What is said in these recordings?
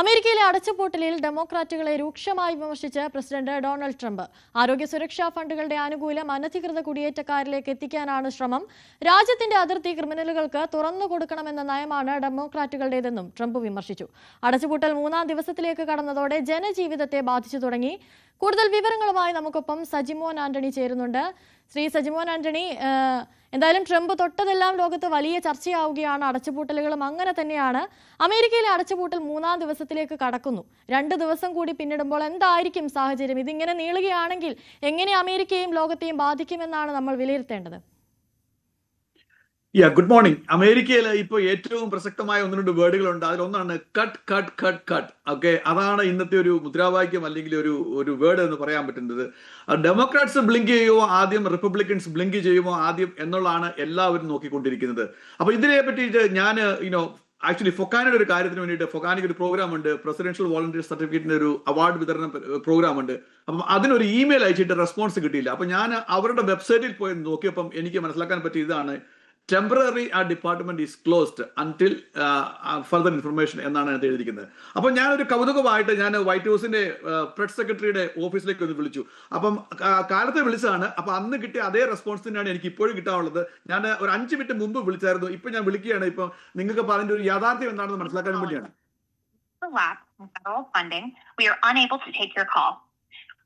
അമേരിക്കയിലെ അടച്ചുപൂട്ടലിൽ ഡെമോക്രാറ്റുകളെ രൂക്ഷമായി വിമർശിച്ച് പ്രസിഡന്റ് ഡൊണാൾഡ് ട്രംപ്. ആരോഗ്യ സുരക്ഷാ ഫണ്ടുകളുടെ ആനുകൂല്യം അനധികൃത കുടിയേറ്റക്കാരിലേക്ക് എത്തിക്കാനാണ് ശ്രമം. രാജ്യത്തിന്റെ അതിർത്തി ക്രിമിനലുകൾക്ക് തുറന്നു കൊടുക്കണമെന്ന നയമാണ് ഡെമോക്രാറ്റുകളുടേതെന്നും ട്രംപ് വിമർശിച്ചു. അടച്ചുപൂട്ടൽ മൂന്നാം ദിവസത്തിലേക്ക് കടന്നതോടെ ജനജീവിതത്തെ ബാധിച്ചു തുടങ്ങി. കൂടുതൽ വിവരങ്ങളുമായി നമുക്കൊപ്പം സജിമോൻ ആന്റണി ചേരുന്നുണ്ട്. ശ്രീ സജിമോൻ ആന്റണി എന്തായാലും ട്രംപ് തൊട്ടതെല്ലാം ലോകത്ത് വലിയ ചർച്ചയാവുകയാണ്. അടച്ചുപൂട്ടലുകളും അങ്ങനെ തന്നെയാണ്. അമേരിക്കയിലെ അടച്ചുപൂട്ടൽ മൂന്നാം ദിവസത്തിലേക്ക് കടക്കുന്നു. രണ്ട് ദിവസം കൂടി പിന്നിടുമ്പോൾ എന്തായിരിക്കും സാഹചര്യം? ഇതിങ്ങനെ നീളുകയാണെങ്കിൽ എങ്ങനെ അമേരിക്കയും ലോകത്തെയും ബാധിക്കുമെന്നാണ് നമ്മൾ വിലയിരുത്തേണ്ടത്? യാ ഗുഡ് മോർണിംഗ് അമേരിക്കയിൽ ഇപ്പോൾ ഏറ്റവും പ്രസക്തമായ ഒന്ന് രണ്ട് വേർഡുകളുണ്ട്. അതിലൊന്നാണ് cut cut cut cut okay അതാണ് ഇന്നത്തെ ഒരു മുദ്രാവാക്യം അല്ലെങ്കിൽ ഒരു ഒരു വേർഡ് എന്ന് പറയാൻ പറ്റുന്നത്. ഡെമോക്രാറ്റ്സ് ബ്ലിങ്ക് ചെയ്യുമോ? ആദ്യം റിപ്പബ്ലിക്കൻസ് ബ്ലിങ്ക് ചെയ്യുമോ? ആദ്യം എന്നുള്ളതാണ് എല്ലാവരും നോക്കിക്കൊണ്ടിരിക്കുന്നത്. അപ്പൊ ഇതിനെ പറ്റിയിട്ട് ഞാൻ യുനോ ആക്ച്വലി ഫൊക്കാനയുടെ ഒരു കാര്യത്തിന് വേണ്ടിയിട്ട് ഫൊക്കാനയ്ക്ക് ഒരു പ്രോഗ്രാം ഉണ്ട്. പ്രസിഡൻഷ്യൽ വോളണ്ടിയർ സർട്ടിഫിക്കറ്റിന്റെ ഒരു അവാർഡ് വിതരണ പ്രോഗ്രാം ഉണ്ട്. അപ്പം അതിനൊരു ഇമെയിൽ അയച്ചിട്ട് റെസ്പോൺസ് കിട്ടിയില്ല. അപ്പൊ ഞാൻ അവരുടെ വെബ്സൈറ്റിൽ പോയി നോക്കിയപ്പം എനിക്ക് മനസ്സിലാക്കാൻ പറ്റിയ ഇതാണ്. ടെമ്പററി ആ department is closed until further information എന്നാണ് അതിനകത്ത് എഴുതിയിരിക്കുന്നത്. അപ്പൊ ഞാനൊരു കൗതുകമായിട്ട് ഞാൻ വൈറ്റ് ഹൗസിന്റെ പ്രസ് സെക്രട്ടറിയുടെ ഓഫീസിലേക്ക് ഒന്ന് വിളിച്ചു. അപ്പം കാലത്തെ വിളിച്ചതാണ്. അപ്പൊ അന്ന് കിട്ടിയ അതേ റെസ്പോൺസ് തന്നെയാണ് എനിക്ക് ഇപ്പോഴും കിട്ടാനുള്ളത്. ഞാൻ ഒരു അഞ്ച് മിനിറ്റ് മുമ്പ് വിളിച്ചായിരുന്നു. ഇപ്പൊ ഞാൻ വിളിക്കുകയാണ്. ഇപ്പൊ നിങ്ങൾക്ക് അതിന്റെ ഒരു യാഥാർത്ഥ്യം എന്താണെന്ന് മനസ്സിലാക്കാൻ വേണ്ടിയാണ്.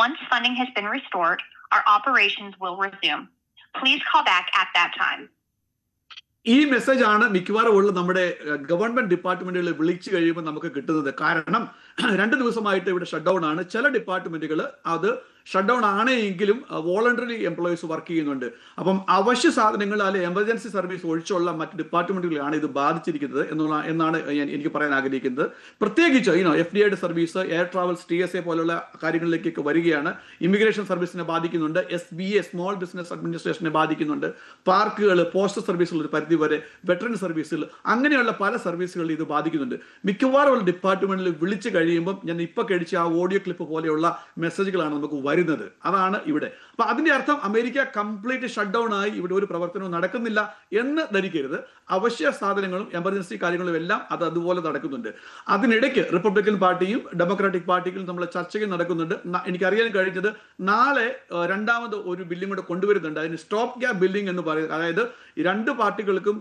Once funding has been restored, our operations will resume. Please call back at that time. ഈ മെസ്സേജ് ആണ് മിക്കവാറും ഉള്ള നമ്മുടെ ഗവൺമെന്റ് ഡിപ്പാർട്ട്മെന്റുകളിൽ വിളിച്ചു കഴിയുമ്പോൾ നമുക്ക് കിട്ടുന്നത്. കാരണം രണ്ട് ദിവസമായിട്ട് ഇവിടെ ഷട്ട് ഡൗൺ ആണ്. ചില ഡിപ്പാർട്ട്മെന്റുകൾ അത് ഷട്ട് ഡൗൺ ആണ് എങ്കിലും വോളണ്ടറി എംപ്ലോയീസ് വർക്ക് ചെയ്യുന്നുണ്ട്. അപ്പം അവശ്യ സാധനങ്ങൾ അല്ലെ എമർജൻസി സർവീസ് ഒഴിച്ചുള്ള മറ്റ് ഡിപ്പാർട്ട്മെന്റുകളാണ് ഇത് ബാധിച്ചിരിക്കുന്നത് എന്നുള്ള എന്നാണ് ഞാൻ എനിക്ക് പറയാൻ ആഗ്രഹിക്കുന്നത്. പ്രത്യേകിച്ച് ഇനോ എഫ് ഡി ഐയുടെ service air travels T S A പോലുള്ള കാര്യങ്ങളിലേക്കൊക്കെ വരികയാണ്. ഇമിഗ്രേഷൻ സർവീസിനെ ബാധിക്കുന്നുണ്ട്. S B A small business അഡ്മിനിസ്ട്രേഷനെ ബാധിക്കുന്നുണ്ട്. പാർക്കുകൾ പോസ്റ്റൽ സർവീസുകൾ ഒരു പരിധി വരെ വെറ്ററൻ സർവീസുകൾ അങ്ങനെയുള്ള പല സർവീസുകളിൽ ഇത് ബാധിക്കുന്നുണ്ട്. മിക്കവാറും ഡിപ്പാർട്ട്മെന്റിൽ വിളിച്ചു കഴിയുമ്പോൾ ഞാൻ ഇപ്പൊ കഴിച്ച ആ ഓഡിയോ ക്ലിപ്പ് പോലെയുള്ള മെസ്സേജുകളാണ് നമുക്ക് വരുന്നത്. അതാണ് ഇവിടെ. അപ്പൊ അതിന്റെ അർത്ഥം അമേരിക്ക കംപ്ലീറ്റ് ഷട്ട് ഡൗൺ ആയി ഇവിടെ ഒരു പ്രവർത്തനവും നടക്കുന്നില്ല എന്ന് ധരിക്കരുത്. അവശ്യ സാധനങ്ങളും എമർജൻസി കാര്യങ്ങളും എല്ലാം അത് അതുപോലെ നടക്കുന്നുണ്ട്. അതിനിടയ്ക്ക് റിപ്പബ്ലിക്കൻ പാർട്ടിയും ഡെമോക്രാറ്റിക് പാർട്ടിക്കും നമ്മൾ ചർച്ചകൾ നടക്കുന്നുണ്ട്. എനിക്ക് എനിക്കറിയാൻ കഴിഞ്ഞത് നാളെ രണ്ടാമത് ഒരു ബില്ലും കൂടെ കൊണ്ടുവരുന്നുണ്ട്. അതിന് സ്റ്റോപ്പ് ഗ്യാപ് ബില്ലിംഗ് എന്ന് പറയുന്നത് അതായത് രണ്ട് പാർട്ടികൾക്കും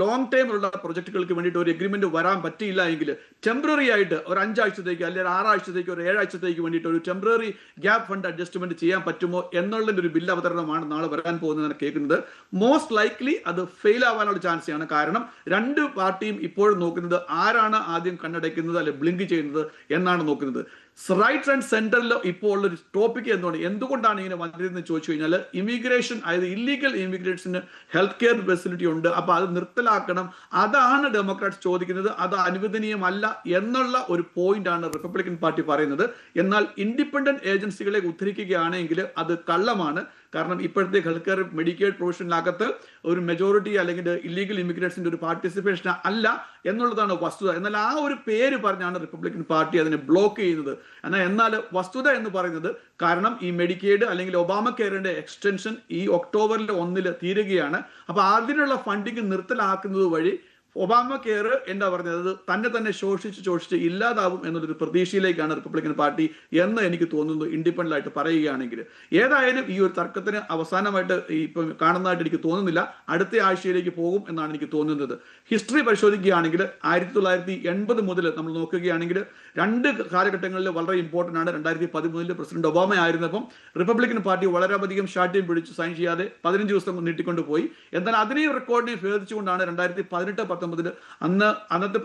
ലോങ് ടൈമിലുള്ള പ്രൊജക്ടുകൾക്ക് വേണ്ടിയിട്ട് ഒരു എഗ്രിമെന്റ് വരാൻ പറ്റിയില്ല എങ്കിൽ ടെമ്പററി ആയിട്ട് ഒരു അഞ്ചാഴ്ചത്തേക്ക് അല്ലെങ്കിൽ ആറാഴ്ചത്തേക്ക് ഒരു ഏഴാഴ്ചത്തേക്ക് വേണ്ടിയിട്ട് ഒരു ടെമ്പററി ഗ്യാപ് ഫണ്ട് അഡ്ജസ്റ്റ്മെന്റ് ചെയ്യാൻ പറ്റുമോ എന്നുള്ളതിന്റെ ഒരു ബില്ല് അവതരണമാണ് നാളെ വരാൻ പോകുന്നതെന്ന് കേൾക്കുന്നത്. മോസ്റ്റ് ലൈക്ലി അത് ഫെയിൽ ആവാനുള്ള ചാൻസ് ആണ്. കാരണം രണ്ട് പാർട്ടിയും ഇപ്പോഴും നോക്കുന്നത് ആരാണ് ആദ്യം കണ്ണടയ്ക്കുന്നത് അല്ലെ ബ്ലിങ്ക് ചെയ്യുന്നത് എന്നാണ് നോക്കുന്നത്. റൈറ്റ് ആൻഡ് സെന്ററിൽ ഇപ്പോൾ ഉള്ള ഒരു ടോപ്പിക് എന്താണ് എന്തുകൊണ്ടാണ് ഇങ്ങനെ വന്നിരുന്നത് ചോദിച്ചു കഴിഞ്ഞാൽ ഇമിഗ്രേഷൻ അതായത് ഇല്ലീഗൽ ഇമിഗ്രേഷന് ഹെൽത്ത് കെയർ ഫെസിലിറ്റി ഉണ്ട്. അപ്പൊ അത് നിർത്തലാക്കണം. അതാണ് ഡെമോക്രാറ്റ്സ് ചോദിക്കുന്നത്. അത് അനുവദനീയമല്ല എന്നുള്ള ഒരു പോയിന്റ് ആണ് റിപ്പബ്ലിക്കൻ പാർട്ടി പറയുന്നത്. എന്നാൽ ഇൻഡിപെൻഡന്റ് ഏജൻസികളെ ഉദ്ധരിക്കുകയാണെങ്കിൽ അത് കള്ളമാണ്. കാരണം ഇപ്പോഴത്തെ ഹെൽത്ത് കെയർ മെഡിക്കേഡ് പ്രൊഫഷനിനകത്ത് ഒരു മെജോറിറ്റി അല്ലെങ്കിൽ ഇല്ലീഗൽ ഇമിഗ്രേറ്റ്സിന്റെ ഒരു പാർട്ടിസിപ്പേഷൻ അല്ല എന്നുള്ളതാണ് വസ്തുത. എന്നാൽ ആ ഒരു പേര് പറഞ്ഞാണ് റിപ്പബ്ലിക്കൻ പാർട്ടി അതിനെ ബ്ലോക്ക് ചെയ്യുന്നത്. എന്നാൽ എന്നാൽ വസ്തുത എന്ന് പറയുന്നത് കാരണം ഈ മെഡിക്കേഡ് അല്ലെങ്കിൽ ഒബാമ കെയറിന്റെ എക്സ്റ്റൻഷൻ ഈ ഒക്ടോബറിൽ ഒന്നിൽ തീരുകയാണ്. അപ്പൊ അതിനുള്ള ഫണ്ടിങ് നിർത്തലാക്കുന്നത് വഴി ഒബാമ കെയർ എന്താ പറഞ്ഞത്? തന്നെ തന്നെ ശോഷിച്ച് ശോഷിച്ച് ഇല്ലാതാവും എന്നുള്ളൊരു പ്രതീക്ഷയിലേക്കാണ് റിപ്പബ്ലിക്കൻ പാർട്ടി എന്ന് എനിക്ക് തോന്നുന്നു ഇൻഡിപെൻഡന്റ് ആയിട്ട് പറയുകയാണെങ്കിൽ. ഏതായാലും ഈ ഒരു തർക്കത്തിന് അവസാനമായിട്ട് ഇപ്പം കാണുന്നതായിട്ട് എനിക്ക് തോന്നുന്നില്ല. അടുത്ത ആഴ്ചയിലേക്ക് പോകും എന്നാണ് എനിക്ക് തോന്നുന്നത്. ഹിസ്റ്ററി പരിശോധിക്കുകയാണെങ്കിൽ ആയിരത്തി തൊള്ളായിരത്തി എൺപത് മുതൽ നമ്മൾ നോക്കുകയാണെങ്കിൽ രണ്ട് കാലഘട്ടങ്ങളിൽ വളരെ ഇമ്പോർട്ടന്റ് ആണ്. രണ്ടായിരത്തി പതിമൂന്നിൽ പ്രസിഡന്റ് ഒബാമ ആയിരുന്നപ്പം റിപ്പബ്ലിക്കൻ പാർട്ടി വളരെയധികം ഷാഠ്യം പിടിച്ച് സൈൻ ചെയ്യാതെ പതിനഞ്ച് ദിവസം നീട്ടിക്കൊണ്ട് പോയി എന്നാൽ അതിനെയും റെക്കോർഡിനെയും ഭേദിച്ചുകൊണ്ടാണ് രണ്ടായിരത്തി പതിനെട്ട് പത്തൊമ്പതിൽ അന്ന് അന്നത്തെ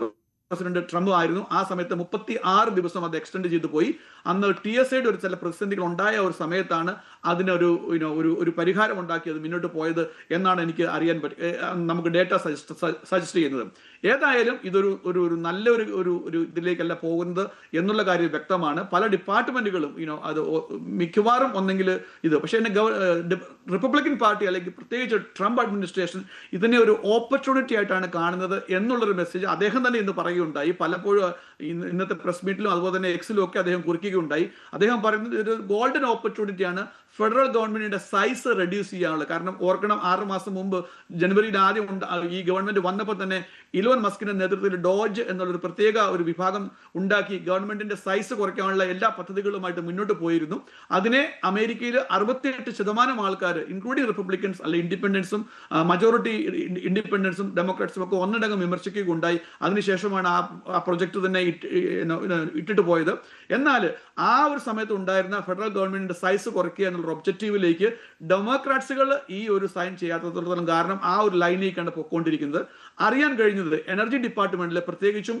പ്രസിഡന്റ് ട്രംപ് ആയിരുന്നു. ആ സമയത്ത് മുപ്പത്തി ആറ് ദിവസം അത് എക്സ്റ്റെൻഡ് ചെയ്തു പോയി. അന്ന് ടി എസ് ഐയുടെ ഒരു ചില പ്രതിസന്ധികൾ ഉണ്ടായ ഒരു സമയത്താണ് അതിനൊരു യുനോ ഒരു ഒരു പരിഹാരം ഉണ്ടാക്കി അത് മുന്നോട്ട് പോയത് എന്നാണ് എനിക്ക് അറിയാൻ പറ്റി നമുക്ക് ഡേറ്റ സജസ്റ്റ് സജസ്റ്റ് ചെയ്യുന്നത്. ഏതായാലും ഇതൊരു ഒരു ഒരു നല്ലൊരു ഒരു ഒരു ഇതിലേക്കല്ല പോകുന്നത് എന്നുള്ള കാര്യം വ്യക്തമാണ്. പല ഡിപ്പാർട്ട്മെന്റുകളും യുനോ അത് മിക്കവാറും ഒന്നെങ്കിൽ ഇത്. പക്ഷേ എന്നെ ഗവ റിപ്പബ്ലിക്കൻ പാർട്ടി അല്ലെങ്കിൽ പ്രത്യേകിച്ച് ട്രംപ് അഡ്മിനിസ്ട്രേഷൻ ഇതിനെ ഒരു ഓപ്പർച്യൂണിറ്റി ആയിട്ടാണ് കാണുന്നത് എന്നുള്ളൊരു മെസ്സേജ് അദ്ദേഹം തന്നെ ഇന്ന് പറയുകയുണ്ടായി. പലപ്പോഴും ഇന്നത്തെ പ്രസ് മീറ്റിലും അതുപോലെ തന്നെ എക്സിലും ഒക്കെ അദ്ദേഹം കുറിക്കുകയുണ്ടായി. അദ്ദേഹം പറയുന്നത് ഒരു ഗോൾഡൻ ഓപ്പർച്യൂണിറ്റിയാണ്. ഫെഡറൽ ഗവൺമെന്റിന്റെ സൈസ് റെഡ്യൂസ് ചെയ്യാനുള്ളത്. കാരണം ഓർക്കണം ആറ് മാസം മുമ്പ് ജനുവരിയിൽ ആദ്യം ഈ ഗവൺമെന്റ് വന്നപ്പോൾ തന്നെ ഇലോൺ മസ്കിന്റെ നേതൃത്വത്തിൽ ഡോജ് എന്നുള്ളൊരു പ്രത്യേക ഒരു വിഭാഗം ഉണ്ടാക്കി ഗവൺമെന്റിന്റെ സൈസ് കുറയ്ക്കാനുള്ള എല്ലാ പദ്ധതികളുമായിട്ട് മുന്നോട്ട് പോയിരുന്നു. അതിനെ അമേരിക്കയിൽ അറുപത്തിയെട്ട് ശതമാനം ആൾക്കാർ ഇൻക്ലൂഡിംഗ് റിപ്പബ്ലിക്കൻസ് അല്ലെ ഇൻഡിപെൻഡൻസും മജോറിറ്റി ഇൻഡിപെൻഡൻസും ഡെമോക്രാറ്റ്സും ഒക്കെ ഒന്നടങ്കം വിമർശിക്കുകയുണ്ടായി. അതിനുശേഷമാണ് ആ പ്രൊജക്ട് തന്നെ ഇട്ടിട്ട് പോയത്. എന്നാൽ ആ ഒരു സമയത്ത് ഉണ്ടായിരുന്ന ഫെഡറൽ ഗവൺമെന്റിന്റെ സൈസ് കുറയ്ക്കുക എന്നുള്ള ഒബ്ജക്റ്റീവിലേക്ക് ഡെമോക്രാറ്റ്സുകൾ ഈ ഒരു സൈൻ ചെയ്യാത്തത്തോളം കാരണം ആ ഒരു ലൈനിലേക്കാണ് പൊക്കോണ്ടിരിക്കുന്നത്. അറിയാൻ കഴിഞ്ഞത് എനർജി ഡിപ്പാർട്ട്മെന്റിലെ പ്രത്യേകിച്ചും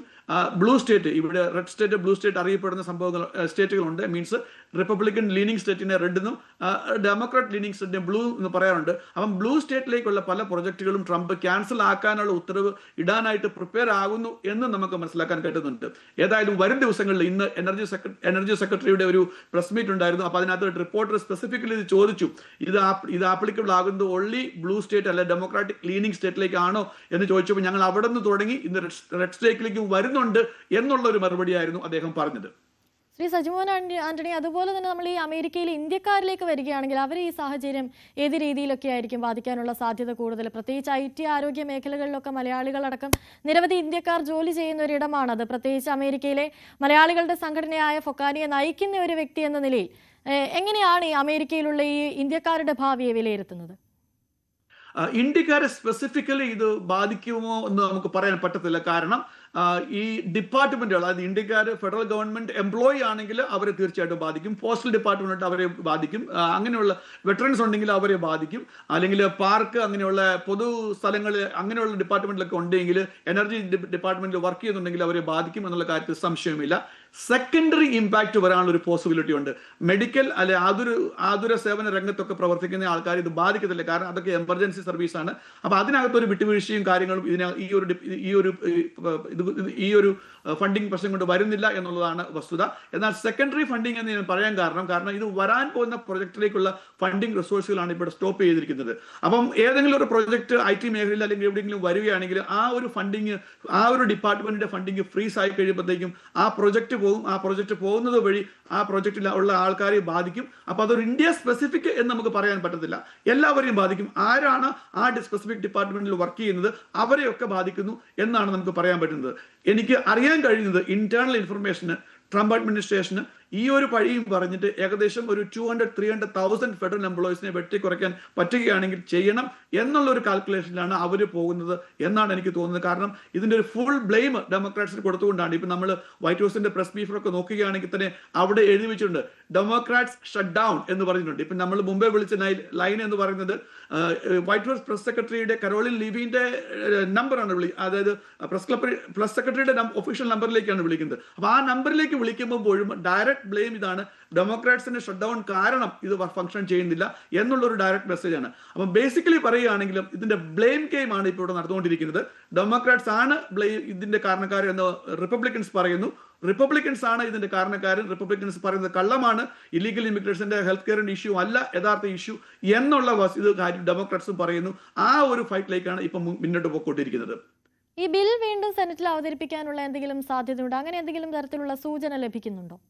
ബ്ലൂ സ്റ്റേറ്റ് ഇവിടെ റെഡ് സ്റ്റേറ്റ് ബ്ലൂ സ്റ്റേറ്റ് അറിയപ്പെടുന്ന സംഭവങ്ങൾ സ്റ്റേറ്റുകളുണ്ട് മീൻസ് റിപ്പബ്ലിക്കൻ ലീനിങ് സ്റ്റേറ്റിനെ റെഡ് എന്നും ഡെമോക്രാറ്റ് ലീനിങ് സ്റ്റേറ്റിനെ ബ്ലൂ എന്ന് പറയാറുണ്ട്. അപ്പം ബ്ലൂ സ്റ്റേറ്റിലേക്കുള്ള പല പ്രൊജക്ടുകളും ട്രംപ് ക്യാൻസൽ ആക്കാനുള്ള ഉത്തരവ് ഇടാനായിട്ട് പ്രിപ്പയർ ആകുന്നു എന്ന് നമുക്ക് മനസ്സിലാക്കാൻ പറ്റുന്നുണ്ട്. ഏതായാലും വരും ദിവസങ്ങളിൽ ഇന്ന് എനർജി എനർജി സെക്രട്ടറിയുടെ ഒരു പ്രസ് മീറ്റ് ഉണ്ടായിരുന്നു. അപ്പൊ അതിനകത്ത് റിപ്പോർട്ടർ സ്പെസിഫിക്കലി ഇത് ചോദിച്ചു ഇത് ഇത് ആപ്ലിക്കബിൾ ആകുന്നത് ഓൺലി ബ്ലൂ സ്റ്റേറ്റ് അല്ലെ ഡെമോക്രാറ്റിക് ലീനിങ് സ്റ്റേറ്റിലേക്കാണോ എന്ന് ചോദിച്ചപ്പോൾ ഞങ്ങൾ അവിടെ നിന്ന് തുടങ്ങി ഇന്ന് റെഡ് സ്റ്റേറ്റിലേക്ക് വരുന്നുണ്ട് എന്നുള്ള ഒരു മറുപടിയായിരുന്നു അദ്ദേഹം പറഞ്ഞത്. ശ്രീ സജിമോൻ ആന്റ- ആന്റണി അതുപോലെ തന്നെ നമ്മൾ ഈ അമേരിക്കയിൽ ഇന്ത്യക്കാരിലേക്ക് വരികയാണെങ്കിൽ അവർ ഈ സാഹചര്യം ഏത് രീതിയിലൊക്കെ ആയിരിക്കും ബാധിക്കാനുള്ള സാധ്യത കൂടുതൽ? പ്രത്യേകിച്ച് ഐ ടി ആരോഗ്യ മേഖലകളിലൊക്കെ മലയാളികളടക്കം നിരവധി ഇന്ത്യക്കാർ ജോലി ചെയ്യുന്ന ഒരിടമാണത് പ്രത്യേകിച്ച് അമേരിക്കയിലെ മലയാളികളുടെ സംഘടനയായ ഫൊക്കാനിയെ നയിക്കുന്ന ഒരു വ്യക്തി എന്ന നിലയിൽ എങ്ങനെയാണ് ഈ അമേരിക്കയിലുള്ള ഈ ഇന്ത്യക്കാരുടെ ഭാവിയെ വിലയിരുത്തുന്നത്? ഇന്ത്യക്കാരെ സ്പെസിഫിക്കലി ഇത് ബാധിക്കുമോ എന്ന് നമുക്ക് പറയാൻ പറ്റത്തില്ല. കാരണം ഈ ഡിപ്പാർട്ട്മെന്റുകൾ അതായത് ഇന്ത്യക്കാർ ഫെഡറൽ ഗവൺമെന്റ് എംപ്ലോയി ആണെങ്കിൽ അവരെ തീർച്ചയായിട്ടും ബാധിക്കും. പോസ്റ്റൽ ഡിപ്പാർട്ട്മെന്റ് അവരെ ബാധിക്കും. അങ്ങനെയുള്ള വെറ്ററൻസ് ഉണ്ടെങ്കിൽ അവരെ ബാധിക്കും. അല്ലെങ്കിൽ പാർക്ക് അങ്ങനെയുള്ള പൊതു സ്ഥലങ്ങൾ അങ്ങനെയുള്ള ഡിപ്പാർട്ട്മെന്റിലൊക്കെ ഉണ്ടെങ്കിൽ എനർജി ഡിപ്പാർട്ട്മെന്റിൽ വർക്ക് ചെയ്യുന്നുണ്ടെങ്കിൽ അവരെ ബാധിക്കും എന്നുള്ള കാര്യത്തിൽ സംശയമില്ല സെക്കൻഡറി ഇമ്പാക്റ്റ് വരാനുള്ള ഒരു പോസിബിലിറ്റി ഉണ്ട്. മെഡിക്കൽ അല്ലെ ആതുര ആതുര സേവന രംഗത്തൊക്കെ പ്രവർത്തിക്കുന്ന ആൾക്കാർ ഇത് ബാധിക്കത്തില്ല. കാരണം അതൊക്കെ എമർജൻസി സർവീസ് ആണ് അപ്പൊ അതിനകത്തൊരു വിട്ടുവീഴ്ചയും കാര്യങ്ങളും ഇതിന ഈ ഒരു ഈ ഒരു ഇത് ഈ ഒരു ഫണ്ടിങ് പ്രശ്നം കൊണ്ട് വരുന്നില്ല എന്നുള്ളതാണ് വസ്തുത. എന്നാൽ സെക്കൻഡറി ഫണ്ടിങ് എന്ന് ഞാൻ പറയാൻ കാരണം കാരണം ഇത് വരാൻ പോകുന്ന പ്രൊജക്റ്റിലേക്കുള്ള ഫണ്ടിങ് റിസോഴ്സുകളാണ് ഇവിടെ സ്റ്റോപ്പ് ചെയ്തിരിക്കുന്നത്. അപ്പം ഏതെങ്കിലും ഒരു പ്രൊജക്ട് ഐ ടി മേഖലയിൽ അല്ലെങ്കിൽ എവിടെയെങ്കിലും വരികയാണെങ്കിൽ ആ ഒരു ഫണ്ടിങ് ആ ഒരു ഡിപ്പാർട്ട്മെന്റിന്റെ ഫണ്ടിങ് ഫ്രീസ് ആയി കഴിയുമ്പോഴത്തേക്കും ആ പ്രൊജക്ട് പോകും. ആ പ്രൊജക്ട് പോകുന്നത് വഴി ആ പ്രൊജക്റ്റിൽ ഉള്ള ആൾക്കാരെ ബാധിക്കും. അപ്പൊ അതൊരു ഇന്ത്യ സ്പെസിഫിക് എന്ന് നമുക്ക് പറയാൻ പറ്റത്തില്ല. എല്ലാവരെയും ബാധിക്കും. ആരാണ് ആ സ്പെസിഫിക് ഡിപ്പാർട്ട്മെന്റിൽ വർക്ക് ചെയ്യുന്നത്? അവരെയൊക്കെ ബാധിക്കുന്നു എന്നാണ് നമുക്ക് പറയാൻ പറ്റുന്നത്. എനിക്ക് അറിയാൻ കഴിയുന്നത് ഇന്റേണൽ ഇൻഫർമേഷന് ട്രംപ് അഡ്മിനിസ്ട്രേഷന് ഈ ഒരു പഴിയും പറഞ്ഞിട്ട് ഏകദേശം ഒരു two hundred three hundred thousand federal എംപ്ലോയീസിനെ വെട്ടിക്കുറയ്ക്കാൻ പറ്റുകയാണെങ്കിൽ ചെയ്യണം എന്നുള്ള ഒരു കാൽക്കുലേഷനിലാണ് അവർ പോകുന്നത് എന്നാണ് എനിക്ക് തോന്നുന്നത്. കാരണം ഇതിന്റെ ഒരു ഫുൾ ബ്ലെയിം ഡെമോക്രാറ്റ്സിന് കൊടുത്തുകൊണ്ടാണ്. ഇപ്പൊ നമ്മൾ വൈറ്റ് ഹൗസിന്റെ പ്രസ് ബീഫറൊക്കെ നോക്കുകയാണെങ്കിൽ തന്നെ അവിടെ എഴുതി വെച്ചിട്ടുണ്ട് ഡെമോക്രാറ്റ്സ് ഷട്ട് ഡൗൺ എന്ന് പറഞ്ഞിട്ടുണ്ട്. ഇപ്പൊ നമ്മൾ മുമ്പേ വിളിച്ച ലൈൻ എന്ന് പറയുന്നത് വൈറ്റ് ഹൗസ് പ്രസ് സെക്രട്ടറിയുടെ കരോളിൻ ലിവിന്റെ നമ്പറാണ് വിളി അതായത് പ്രസ് ക്ലബ് പ്രസ് സെക്രട്ടറിയുടെ ഒഫീഷ്യൽ നമ്പറിലേക്കാണ് വിളിക്കുന്നത്. അപ്പൊ ആ നമ്പറിലേക്ക് വിളിക്കുമ്പോഴും ഡയറക്റ്റ് ബ്ലെയിം ഇതാണ്. ഡെമോക്രാറ്റ്സിന്റെ ഷട്ട് ഡൗൺ കാരണം ഇത് ഫംഗ്ഷൻ ചെയ്യുന്നില്ല എന്നുള്ള ഒരു ഡയറക്ട് മെസ്സേജ് ആണ്. അപ്പൊ ബേസിക്കലി പറയുകയാണെങ്കിലും ഇതിന്റെ ബ്ലെയിം ഗെയിം ആണ് ഇപ്പോൾ ഇവിടെ നടന്നുകൊണ്ടിരിക്കുന്നത്. ഡെമോക്രാറ്റ്സ് ആണ് ബ്ലെയിം ഇതിന്റെ കാരണക്കാർ എന്ന് റിപ്പബ്ലിക്കൻസ് പറയുന്നു. റിപ്പബ്ലിക്കൻസ് ആണ് ഇതിന്റെ കാരണക്കാരൻ. റിപ്പബ്ലിക്കൻസ് പറയുന്നത് കള്ളമാണ്. ഇല്ലീഗൽ ഇമിഗ്രേഷന്റെ ഹെൽത്ത് കെയറിന്റെ ഇഷ്യൂ അല്ല യഥാർത്ഥ ഇഷ്യൂ എന്നുള്ള ഇത് ഡെമോക്രാറ്റ്സും പറയുന്നു. ആ ഒരു ഫൈറ്റിലേക്കാണ് ഇപ്പം മുന്നോട്ട് പോയിക്കൊണ്ടിരിക്കുന്നത്. ഈ ബിൽ വീണ്ടും സെനറ്റിൽ അവതരിപ്പിക്കാനുള്ള എന്തെങ്കിലും സാധ്യതയുണ്ടോ? അങ്ങനെ എന്തെങ്കിലും തരത്തിലുള്ള സൂചന ലഭിക്കുന്നുണ്ടോ?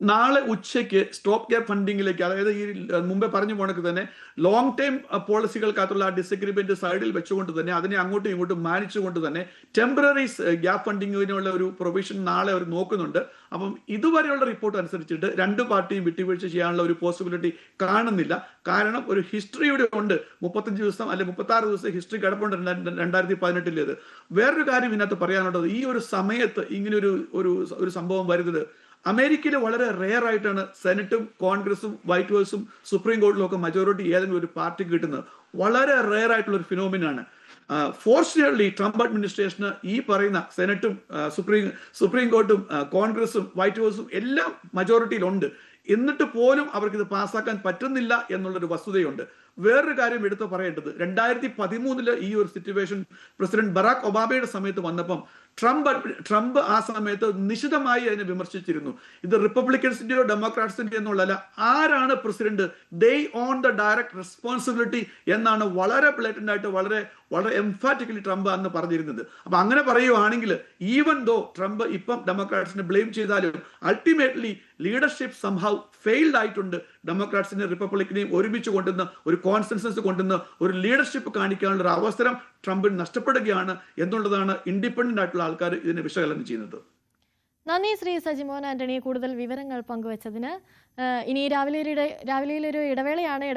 നാളെ ഉച്ചയ്ക്ക് സ്റ്റോപ്പ് ഗ്യാപ്പ് ഫണ്ടിങ്ങിലേക്ക് അതായത് ഈ മുമ്പേ പറഞ്ഞു പോണക്ക് തന്നെ ലോങ് ടൈം പോളിസികൾക്കകത്തുള്ള ഡിസഗ്രിമെന്റ് സൈഡിൽ വെച്ചുകൊണ്ട് തന്നെ അതിനെ അങ്ങോട്ടും ഇങ്ങോട്ടും മാനിച്ചുകൊണ്ട് തന്നെ ടെമ്പററി ഗ്യാപ്പ് ഫണ്ടിങ്ങിനുള്ള ഒരു പ്രൊവിഷൻ നാളെ അവർ നോക്കുന്നുണ്ട്. അപ്പം ഇതുവരെയുള്ള റിപ്പോർട്ട് അനുസരിച്ചിട്ട് രണ്ട് പാർട്ടിയും വിട്ടുവീഴ്ച ചെയ്യാനുള്ള ഒരു പോസിബിലിറ്റി കാണുന്നില്ല. കാരണം ഒരു ഹിസ്റ്ററിയുടെ ഉണ്ട്. മുപ്പത്തഞ്ച് ദിവസം അല്ലെ മുപ്പത്തി ആറ് ദിവസം ഹിസ്റ്ററി കിടപ്പുണ്ട് രണ്ടായിരത്തി പതിനെട്ടിലേത്. വേറൊരു കാര്യം ഇതിനകത്ത് പറയാനുള്ളത് ഈ ഒരു സമയത്ത് ഇങ്ങനെ ഒരു ഒരു സംഭവം വരുന്നത് അമേരിക്കയിൽ വളരെ റെയർ ആയിട്ടാണ് സെനറ്റും കോൺഗ്രസും വൈറ്റ് ഹൗസും സുപ്രീം കോടതിയിലും ഒക്കെ മജോറിറ്റി ഏതെങ്കിലും ഒരു പാർട്ടിക്ക് കിട്ടുന്നത്. വളരെ റെയർ ആയിട്ടുള്ള ഒരു ഫിനോമിനാണ് ഫോർച്ചുനേറ്റ്ലി ട്രംപ് അഡ്മിനിസ്ട്രേഷന് ഈ പറയുന്ന സെനറ്റും സുപ്രീം സുപ്രീം കോർട്ടും കോൺഗ്രസും വൈറ്റ് ഹൗസും എല്ലാം മജോറിറ്റിയിലുണ്ട് എന്നിട്ട് പോലും അവർക്ക് ഇത് പാസ്സാക്കാൻ പറ്റുന്നില്ല എന്നുള്ളൊരു വസ്തുതയുണ്ട്. വേറൊരു കാര്യം എടുത്തു പറയേണ്ടത് രണ്ടായിരത്തി പതിമൂന്നിൽ ഈ ഒരു സിറ്റുവേഷൻ പ്രസിഡന്റ് ബറാക് ഒബാമയുടെ സമയത്ത് വന്നപ്പം ട്രംപ് ട്രംപ് ആ സമയത്ത് നിശിതമായി അതിനെ വിമർശിച്ചിരുന്നു. ഇത് റിപ്പബ്ലിക്കൻസിന്റെയോ ഡെമോക്രാറ്റ്സിന്റെയോ എന്നുള്ളതല്ല ആരാണ് president? They own the direct responsibility എന്നാണ് വളരെ ബ്ലേറ്റന്റ് ആയിട്ട് വളരെ വളരെ എംഫാറ്റിക്കലി ട്രംപ് അന്ന് പറഞ്ഞിരുന്നത്. അപ്പൊ അങ്ങനെ പറയുവാണെങ്കിൽ ഈവൻ ദോ ട്രംപ് ഇപ്പം ഡെമോക്രാറ്റ്സിനെ ബ്ലെയിം ചെയ്താലും അൾട്ടിമേറ്റ്ലി ലീഡർഷിപ്പ് സംഭവ് ഫെയിൽഡ് ആയിട്ടുണ്ട് ഡെമോക്രാറ്റ്സിനെ റിപ്പബ്ലിക്കിനെയും ഒരുമിച്ച് കൊണ്ടുവന്ന് ഒരു കോൺസെൻസസ് കൊണ്ടുവന്ന് ഒരു ലീഡർഷിപ്പ് കാണിക്കാനുള്ള ഒരു അവസരം ട്രംപിന് നഷ്ടപ്പെടുകയാണ് എന്നുള്ളതാണ് ഇൻഡിപെൻഡന്റ് ആയിട്ടുള്ള ആൾക്കാർ ഇതിനെ വിശകലനം ചെയ്യുന്നത്. നന്ദി ശ്രീ സജിമോൻ ആന്റണി കൂടുതൽ വിവരങ്ങൾ പങ്കുവച്ചതിന്. ഇനി രാവിലെ രാവിലെയിലൊരു ഇടവേളയാണ്